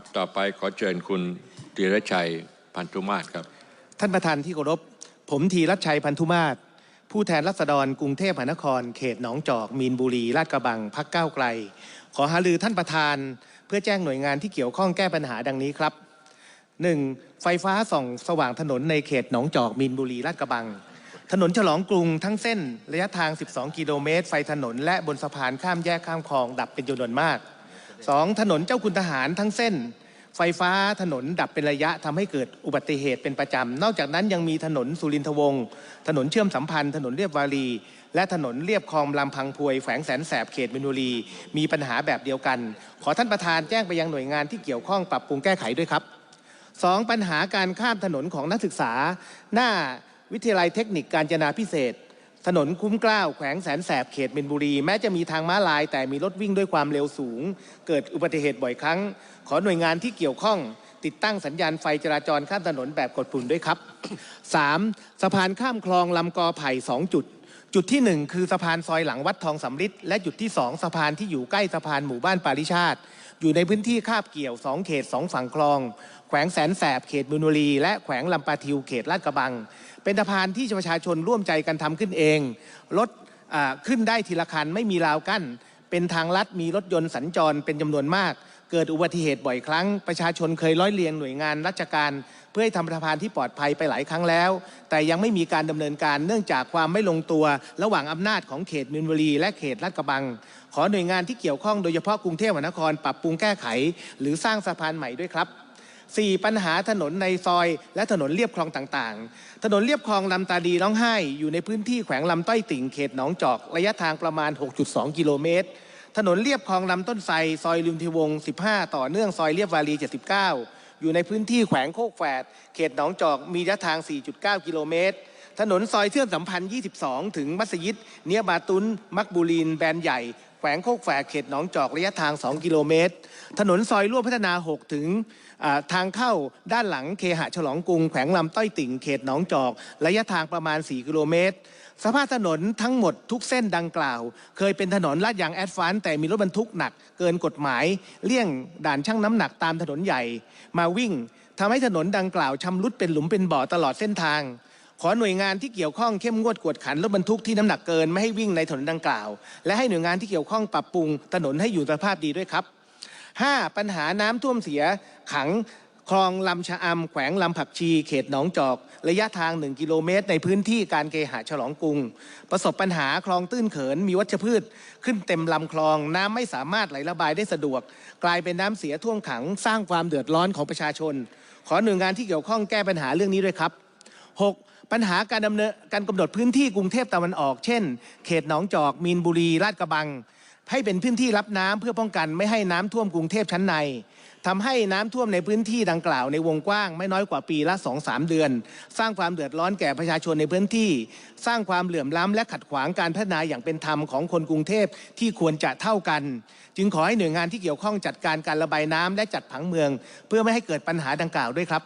ครับต่อไปขอเชิญคุณธีรชัยพันธุมาศครับ ท่านประธานที่เคารพผมธีรชัยพันธุมาศผู้แทนรัษฎรกรุงเทพมหานคร เขตหนองจอก มีนบุรีลาดกระบังพักก้าวไกล ขอหารือท่านประธาน เพื่อแจ้งหน่วยงานที่เกี่ยวข้องแก้ปัญหาดังนี้ครับ 1. ไฟฟ้าส่องสว่างถนนในเขตหนองจอกมีนบุรีลาดกระบัง ถนนฉลองกรุงทั้งเส้นระยะทาง 12 กิโลเมตร ไฟถนนและบนสะพานข้ามแยกข้ามคลองดับเป็นจำนวนมาก 2. ถนนเจ้าคุณทหารทั้งเส้น ไฟฟ้าถนนดับเป็นระยะทำให้เกิดอุบัติเหตุเป็นประจำนอกจากนั้นยังมีถนนสุรินทวงศ์ถนนเชื่อมสัมพันธ์ ถนนเรียบวารี และถนนเรียบคลองลำพังพวยแขวงแสนแสบเขตมินบุรี มีปัญหาแบบเดียวกัน ขอท่านประธานแจ้งไปยังหน่วยงานที่เกี่ยวข้องปรับปรุงแก้ไขด้วยครับสองปัญหาการข้ามถนนของนักศึกษา หน้าวิทยาลัยเทคนิคการจนาพิเศษ ถนนคุ้มกล้าวแขวงแสนแสบเขตมินบุรี แม้จะมีทางม้าลาย แต่มีรถวิ่งด้วยความเร็วสูง เกิดอุบัติเหตุบ่อยครั้ง ขอหน่วยงานที่เกี่ยวข้อง ติดตั้งสัญญาณไฟจราจรข้ามถนนแบบกดปุ่มด้วยครับ 3. สะพานข้ามคลองลำกอไผ่2จุด จุดที่ 1 คือสะพานซอยหลังวัดทองสำริดและจุดที่ 2 สะพานที่อยู่ใกล้สะพานหมู่บ้านปาริชาติ อยู่ในพื้นที่คาบเกี่ยว 2 เขต 2 ฝั่งคลอง แขวงแสนแสบเขตบุญบุรี และแขวงลำปาทิวเขตลาดกระบัง เป็นสะพานที่ประชาชนร่วมใจกันทำขึ้นเองรถขึ้นได้ทีละคันไม่มีราวกั้น เป็นทางลัดมีรถยนต์สัญจรเป็นจำนวนมาก เกิดอุบัติเหตุบ่อยครั้ง ประชาชนเคยร้อยเรียงหน่วยงานราชการ เพื่อให้ทำสะพานที่ปลอดภัยไปหลายครั้งแล้ว แต่ยังไม่มีการดำเนินการเนื่องจากความไม่ลงตัว ระหว่างอำนาจของเขตมินบุรี และเขตลาดกระบัง ขอหน่วยงานที่เกี่ยวข้องโดยเฉพาะกรุงเทพมหานคร ปรับปรุงแก้ไข หรือสร้างสะพานใหม่ด้วยครับ 4. ปัญหาถนนในซอย และถนนเลียบคลองต่างๆ ถนนเลียบคลองลำตาดีร้องไห้ อยู่ในพื้นที่แขวงลำต้อยติ่งเขตหนองจอก ระยะทางประมาณ 6.2 กิโลเมตร ถนนเลียบคลองลำต้นไทรซอยลุมทิวง 15 ต่อเนื่องซอยเลียบวารี 79 อยู่ในพื้นที่แขวงโคกแฝดเขตหนองจอกมีระยะทาง 4.9 กิโลเมตรถนนซอยเชื่อมสัมพันธ์ 22 ถึงมัสยิด เนียบาตุน มักบูรีน แบนใหญ่ แขวงโคกแฝดเขตหนองจอกระยะทาง 2 กิโลเมตร ถนนซอยร่วมพัฒนา 6 ถึงทางเข้าด้านหลังเคหะฉลองกรุงแขวงลำต้อยติ่งเขตหนองจอก ระยะทางประมาณ 4 กิโลเมตร สภาพถนนทั้งหมดทุกเส้นดังกล่าว เคยเป็นถนนลาดยางแอดฟานซ์แต่มีรถบรรทุกหนัก เกินกฎหมาย เลี่ยงด่านชั่งน้ำหนักตามถนนใหญ่ มาวิ่งทำให้ถนนดังกล่าวชำรุดเป็นหลุมเป็นบ่อตลอดเส้นทาง หน่วยงานที่เกี่ยวข้องเข้มงวดกวดขันรถบรรทุกที่น้ำหนักเกินไม่ให้วิ่งในถนนดังกล่าว และให้หน่วยงานที่เกี่ยวข้องปรับปรุงถนนให้อยู่สภาพดีด้วยครับ 5. ปัญหาน้ำท่วมเสียขังคลองลำชะอำแขวงลำผักชี เขตหนองจอก ระยะทาง 1 กิโลเมตร ในพื้นที่การเคหะฉลองกรุง ประสบปัญหาคลองตื้นเขิน มีวัชพืช ขึ้นเต็มลำคลอง น้ำไม่สามารถไหลระบายได้สะดวก กลายเป็นน้ำเสียท่วมขังสร้างความเดือดร้อนของประชาชน ขอหน่วยงานที่เกี่ยวข้องแก้ปัญหาเรื่องนี้ด้วยครับ 6. ปัญหาการดำเนินการกำหนดพื้นที่กรุงเทพตะวันออก เช่น เขตหนองจอกมีนบุรีลาดกระบัง ให้เป็นพื้นที่รับน้ำเพื่อป้องกันไม่ให้น้ำท่วมกรุงเทพชั้นในทำให้น้ำท่วมในพื้นที่ดังกล่าวในวงกว้างไม่น้อยกว่าปีละ 2-3 เดือน สร้างความเดือดร้อนแก่ประชาชนในพื้นที่ สร้างความเหลื่อมล้ำและขัดขวางการพัฒนาอย่างเป็นธรรมของคนกรุงเทพที่ควรจะเท่ากัน จึงขอให้หน่วยงานที่เกี่ยวข้องจัดการการระบายน้ำและจัดผังเมือง เพื่อไม่ให้เกิดปัญหาดังกล่าวด้วยครับ